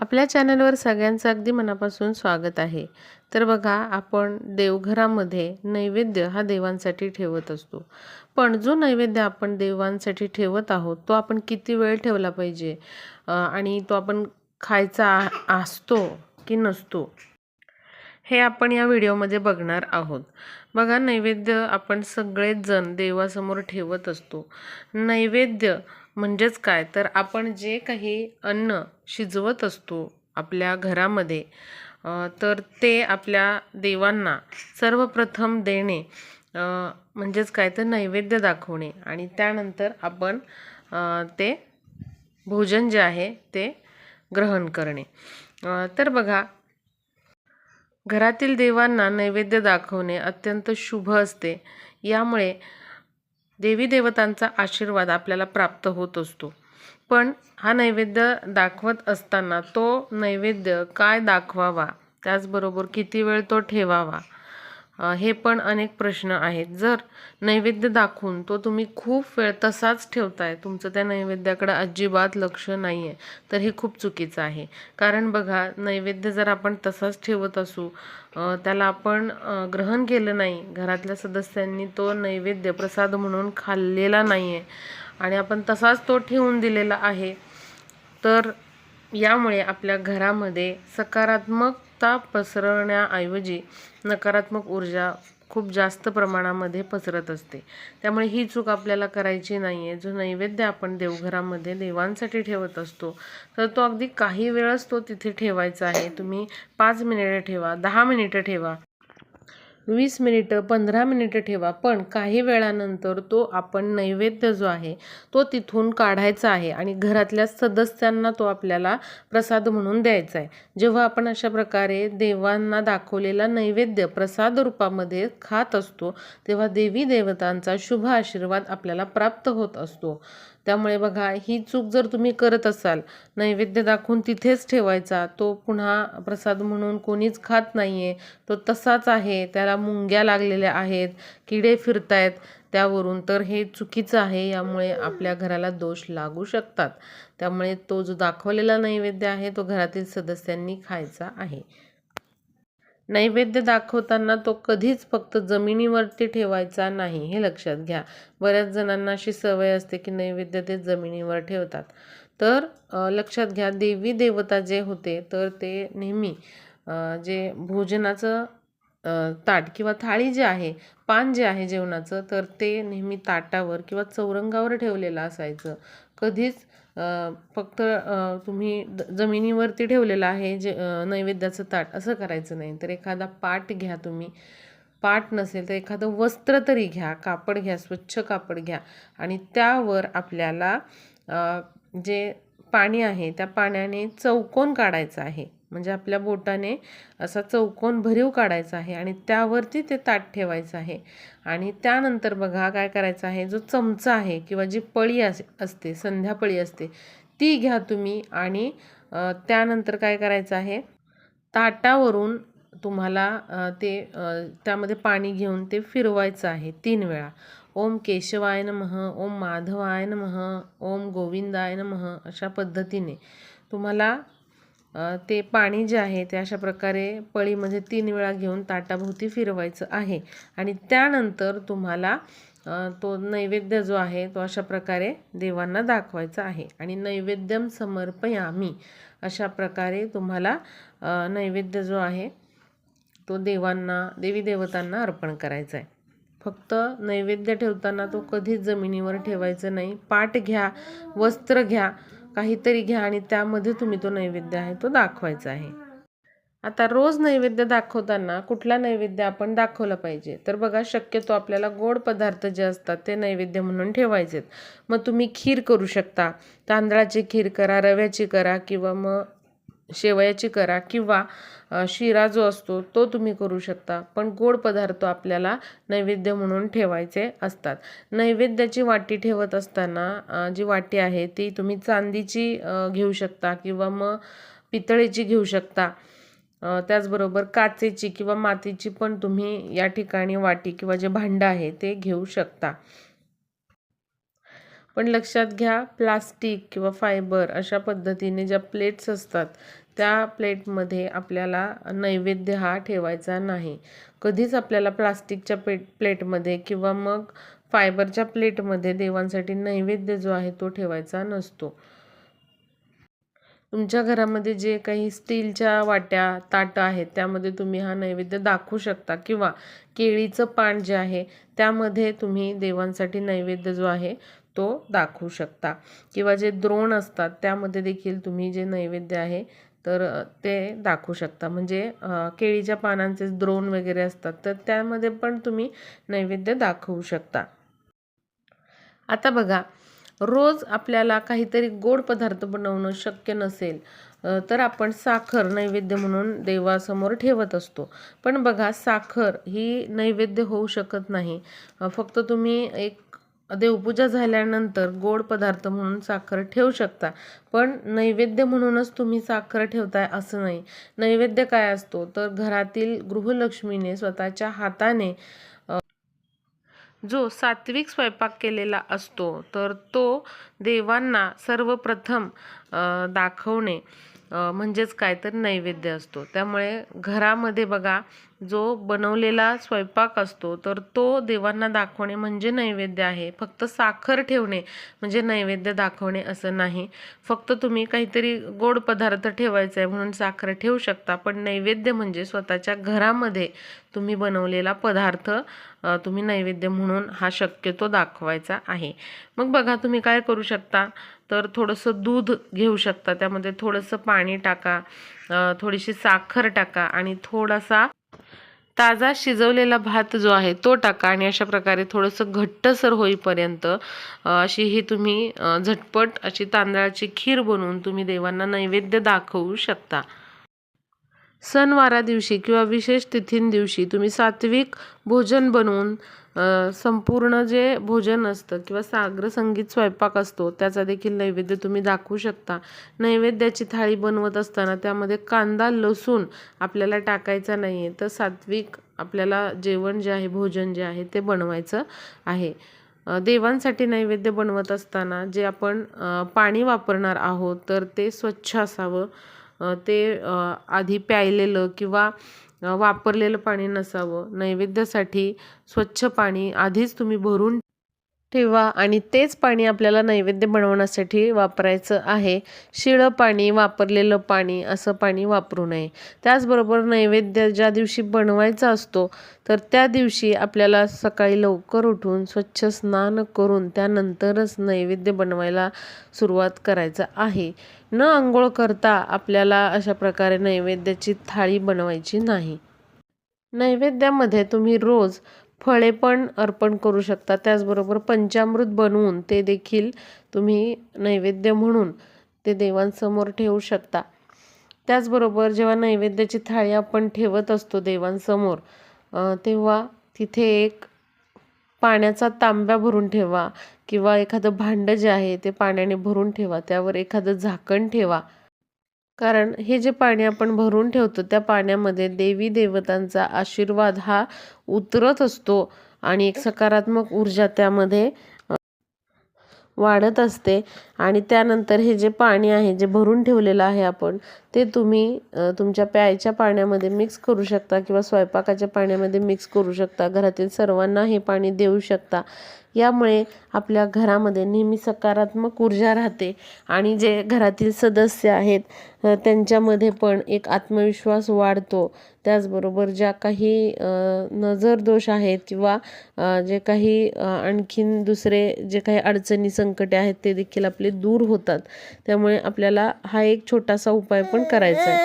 आपल्या चॅनलवर सगळ्यांचं अगदी मनापासून स्वागत आहे. तर बघा आपण देवघरामध्ये नैवेद्य हा देवांसाठी ठेवत असतो. पण जो नैवेद्य आपण देवांसाठी ठेवत आहोत तो आपण किती वेळ ठेवला पाहिजे? आणि तो आपण खायचा आ- असतो की नसतो? हे आपण या व्हिडिओमध्ये बघणार आहोत. बघा नैवेद्य आपण सगळेच जण देवासमोर ठेवत असतो. नैवेद्य म्हणजेच काय? तर आपण जे काही अन्न शिजवत असतो आपल्या घरामध्ये तर ते आपल्या देवांना सर्वप्रथम देणे म्हणजेच काय? तर नैवेद्य दाखवणे आणि त्यानंतर आपण ते भोजन जे आहे ते ग्रहण करणे. तर बघा घरातील देवांना नैवेद्य दाखवणे अत्यंत शुभ असते. यामुळे देवी देवतांचा आशीर्वाद आपल्याला प्राप्त होत असतो. पण हा नैवेद्य दाखवत असताना तो नैवेद्य काय दाखवावा? त्याचबरोबर किती वेळ तो ठेवावा? हे पण अनेक प्रश्न आहेत. जर नैवेद्य दाखवून तो तुम्ही खूप वेळ तसाच ठेवताय तुमचं त्या नैवेद्याकडे अजिबात लक्ष नाही आहे तर हे खूप चुकीचं आहे. कारण बघा नैवेद्य जर आपण तसाच ठेवत असू त्याला आपण ग्रहण केलं नाही घरातल्या सदस्यांनी तो नैवेद्य प्रसाद म्हणून खाल्लेला नाही आहे आणि आपण तसाच तो ठेवून दिलेला आहे तर यामुळे आपल्या घरामध्ये सकारात्मकता पसरवण्याऐवजी नकारात्मक ऊर्जा खूप जास्त प्रमाणामध्ये पसरत असते. त्यामुळे ही चूक आपल्याला करायची नाही आहे जो नैवेद्य आपण देवघरामध्ये देवांसाठी ठेवत असतो तर तो अगदी काही वेळच तो तिथे ठेवायचा आहे. तुम्ही पाच मिनिटं ठेवा दहा मिनिटं ठेवा. वीस मिनिटं पंधरा मिनिटं ठेवा पण काही वेळानंतर तो आपण नैवेद्य जो आहे तो तिथून काढायचा आहे आणि घरातल्या सदस्यांना तो आपल्याला प्रसाद म्हणून द्यायचा आहे. जेव्हा आपण अशा प्रकारे देवांना दाखवलेला नैवेद्य प्रसाद रूपामध्ये खात असतो तेव्हा देवी देवतांचा शुभ आशीर्वाद आपल्याला प्राप्त होत असतो. त्यामुळे बघा ही चूक जर तुम्ही करत असाल नैवेद्य दाखवून तिथेच ठेवायचा तो पुन्हा प्रसाद म्हणून कोणीच खात नाही आहे तो तसाच आहे त्याला मुंग्या लागलेल्या आहेत किडे फिरतायत त्यावरून तर हे चुकीचं आहे यामुळे आपल्या घराला दोष लागू शकतात. त्यामुळे तो जो दाखवलेला नैवेद्य आहे तो घरातील सदस्यांनी खायचा आहे. नैवेद्य दाखवताना तो कधीच फक्त जमिनीवरती ठेवायचा नाही हे लक्षात घ्या. बऱ्याच जणांना अशी सवय असते की नैवेद्य ते जमिनीवर ठेवतात. तर लक्षात घ्या देवी देवता जे होते तर ते नेहमी जे भोजनाचं ताट किंवा थाळी जे आहे पान जे आहे जेवणाचं तर ते नेहमी ताटावर किंवा चौरंगावर ठेवलेलं असायचं. कधीच फक्त तुम्ही द जमिनीवरती ठेवलेलं आहे जे नैवेद्याचं ताट असं करायचं नाही. तर एखादा पाट घ्या तुम्ही. पाट नसेल तर एखादं वस्त्र तरी घ्या कापड घ्या स्वच्छ कापड घ्या. आणि त्यावर आपल्याला जे पाणी आहे त्या पाण्याने चौकोन काढायचं आहे. म्हणजे आपल्या बोटाने असा चौकोन भरीव काढायचा आहे आणि त्यावरती ते ताट ठेवायचं आहे. आणि त्यानंतर बघा काय करायचं आहे जो चमचा आहे किंवा जी पळी अस असते संध्यापळी असते ती घ्या तुम्ही आणि त्यानंतर काय करायचं आहे ताटावरून तुम्हाला ते त्यामध्ये पाणी घेऊन ते फिरवायचं आहे तीन वेळा. ओम केशवाय नमः ओम माधवाय नमः ओम गोविंदाय नमः अशा पद्धतीने. तुम्हाला ते पाणी जे आहे ते अशा प्रकारे पळीमध्ये तीन वेळा घेऊन ताटाभोवती फिरवायचं आहे. आणि त्यानंतर तुम्हाला तो नैवेद्य जो आहे तो अशा प्रकारे देवांना दाखवायचा आहे. आणि नैवेद्यम समर्पयामी अशा प्रकारे तुम्हाला नैवेद्य जो आहे तो देवांना देवी देवतांना अर्पण करायचा आहे. फक्त नैवेद्य ठेवताना तो कधीच जमिनीवर ठेवायचं नाही. पाट घ्या वस्त्र घ्या काहीतरी घ्या आणि त्यामध्ये तुम्ही तो नैवेद्य आहे तो दाखवायचा आहे. आता रोज नैवेद्य दाखवताना कुठला नैवेद्य आपण दाखवला पाहिजे? तर बघा शक्यतो आपल्याला गोड पदार्थ जे असतात ते नैवेद्य म्हणून ठेवायचेत. मग तुम्ही खीर करू शकता. तांदळाची खीर करा रव्याची करा किंवा मग शेवयाची करा किंवा शिरा जो असतो तो तुम्ही करू शकता. पण गोड पदार्थ आपल्याला नैवेद्य म्हणून ठेवायचे असतात. नैवेद्याची वाटी ठेवत असताना जी वाटी आहे ती तुम्ही चांदीची घेऊ शकता किंवा मग पितळेची घेऊ शकता. त्याचबरोबर काचेची किंवा मातीची पण तुम्ही या ठिकाणी वाटी किंवा जे भांडं आहे ते घेऊ शकता. पण लक्षात घ्या प्लास्टिक किंवा फायबर अशा पद्धतीने ज्या प्लेट्स असतात त्या प्लेटमध्ये आपल्याला नैवेद्य हा ठेवायचा नाही. कधीच आपल्याला प्लास्टिकच्या पेट प्लेटमध्ये किंवा मग फायबरच्या प्लेटमध्ये देवांसाठी नैवेद्य जो आहे तो ठेवायचा नसतो. तुमच्या घरामध्ये जे काही स्टीलच्या वाट्या ताटं आहेत त्यामध्ये तुम्ही हा नैवेद्य दाखवू शकता किंवा केळीचं पान जे आहे त्यामध्ये तुम्ही देवांसाठी नैवेद्य जो आहे तो दाखवू शकता. किंवा जे द्रोण असतात त्यामध्ये देखील तुम्ही जे नैवेद्य आहे तर ते दाखवू शकता. म्हणजे केळीच्या पानांचे द्रोण वगैरे असतात तर त्यामध्ये पण तुम्ही नैवेद्य दाखवू शकता. आता बघा रोज आपल्याला काहीतरी गोड पदार्थ बनवणं शक्य नसेल तर आपण साखर नैवेद्य म्हणून देवासमोर ठेवत असतो. पण बघा साखर ही नैवेद्य होऊ शकत नाही. फक्त तुम्ही एक देवपूजा झाल्यानंतर गोड पदार्थ म्हणून साखर ठेवू शकता. पण नैवेद्य म्हणूनच तुम्ही साखर ठेवताय असं नाही. नैवेद्य काय असतो? तर घरातील गृहलक्ष्मीने स्वतःच्या हाताने जो सात्विक स्वयंपाक केलेला असतो तर तो देवांना सर्वप्रथम दाखवणे म्हणजेच काय? तर नैवेद्य असतो. त्यामुळे घरामध्ये बघा जो बनवलेला स्वयंपाक असतो तर तो देवांना दाखवणे म्हणजे नैवेद्य आहे. फक्त साखर ठेवणे म्हणजे नैवेद्य दाखवणे असं नाही. फक्त तुम्ही काहीतरी गोड पदार्थ ठेवायचा आहे म्हणून साखर ठेवू शकता पण नैवेद्य म्हणजे स्वतःच्या घरामध्ये तुम्ही बनवलेला पदार्थ तुम्ही नैवेद्य म्हणून हा शक्यतो दाखवायचा आहे. मग बघा तुम्ही काय करू शकता? तर थोडंसं दूध घेऊ शकता त्यामध्ये थोडंसं पाणी टाका थोडीशी साखर टाका आणि थोडासा ताजा शिजवलेला भात जो आहे तो टाका आणि अशा प्रकारे थोडंसं घट्टसर होईपर्यंत अशी ही तुम्ही झटपट अशी तांदळाची खीर बनवून तुम्ही देवांना नैवेद्य दाखवू शकता. सणवारा दिवशी किंवा विशेष तिथींदिवशी तुम्ही सात्विक भोजन बनवून संपूर्ण जे भोजन असतं किंवा साग्र संगीत स्वयंपाक असतो त्याचा देखील नैवेद्य तुम्ही दाखवू शकता. नैवेद्याची थाळी बनवत असताना त्यामध्ये कांदा लसूण आपल्याला टाकायचा नाही आहे तर सात्विक आपल्याला जेवण जे आहे भोजन जे आहे ते बनवायचं आहे. देवांसाठी नैवेद्य बनवत असताना जे आपण पाणी वापरणार आहोत तर ते स्वच्छ असावं. ते आधी प्यायलेलं किंवा वापरलेलं पाणी नसावं. नैवेद्यासाठी स्वच्छ पाणी आधीच तुम्ही भरून ठेवा आणि तेच पाणी आपल्याला नैवेद्य बनवण्यासाठी वापरायचं आहे. शिळं पाणी वापरलेलं पाणी असं पाणी वापरू नये. त्याचबरोबर नैवेद्य ज्या दिवशी बनवायचा असतो तर त्या दिवशी आपल्याला सकाळी लवकर उठून स्वच्छ स्नान करून त्यानंतरच नैवेद्य बनवायला सुरुवात करायचं आहे. न आंघोळ करता आपल्याला अशा प्रकारे नैवेद्याची थाळी बनवायची नाही. नैवेद्यामध्ये तुम्ही रोज फळे पण अर्पण करू शकता. त्याचबरोबर पंचामृत बनवून ते देखील तुम्ही नैवेद्य म्हणून ते देवांसमोर ठेवू शकता. त्याचबरोबर जेव्हा नैवेद्याची थाळी आपण ठेवत असतो देवांसमोर तेव्हा तिथे एक पाण्याचा तांब्या भरून ठेवा किंवा एखादं भांडं जे आहे ते पाण्याने भरून ठेवा त्यावर एखादं झाकण ठेवा. कारण हे जे पाणी आपण भरून ठेवतो त्या पाण्यामध्ये देवी देवतांचा आशीर्वाद हा उतरत असतो आणि एक सकारात्मक ऊर्जा त्यामध्ये वाढत असते. आणि त्यानंतर हे जे पाणी आहे जे भरून ठेवलेलं आहे आपण ते तुम्ही तुमच्या प्यायच्या पाण्यामध्ये मिक्स करू शकता किंवा स्वयंपाकाच्या पाण्यामध्ये मिक्स करू शकता. घरातील सर्वांना हे पाणी देऊ शकता. यामुळे आपल्या घरामध्ये नेहमी सकारात्मक ऊर्जा राहते. आणि जे घरातील सदस्य आहेत त्यांच्यामध्ये पण एक आत्मविश्वास वाढतो. त्याचबरोबर ज्या काही नजर दोष आहेत किंवा जे काही आणखीन दुसरे जे काही अडचणी संकटे आहेत ते देखील आपले दूर होतात. त्यामुळे आपल्याला हा एक छोटासा उपाय पण करायचा आहे.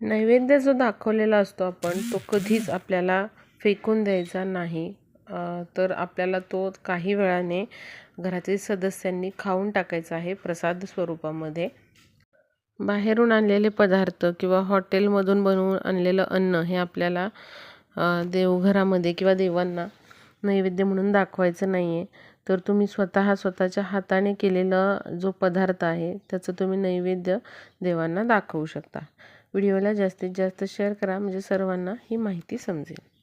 नैवेद्य जो दाखवलेला असतो आपण तो कधीच आपल्याला फेकून द्यायचा नाही. तर आपल्याला तो काही वेळाने घरातील सदस्यांनी खाऊन टाकायचा आहे प्रसाद स्वरूपामध्ये. बाहेरून आणलेले पदार्थ किंवा हॉटेलमधून बनवून आणलेलं अन्न हे आपल्याला देवघरामध्ये किंवा देवांना नैवेद्य म्हणून दाखवायचं नाही आहे तर तुम्ही स्वतः स्वतःच्या हाताने केलेला जो पदार्थ आहे त्याचं तुम्ही नैवेद्य देवांना दाखवू शकता. व्हिडिओला जास्तीत जास्त शेअर करा म्हणजे सर्वांना ही माहिती समजेल.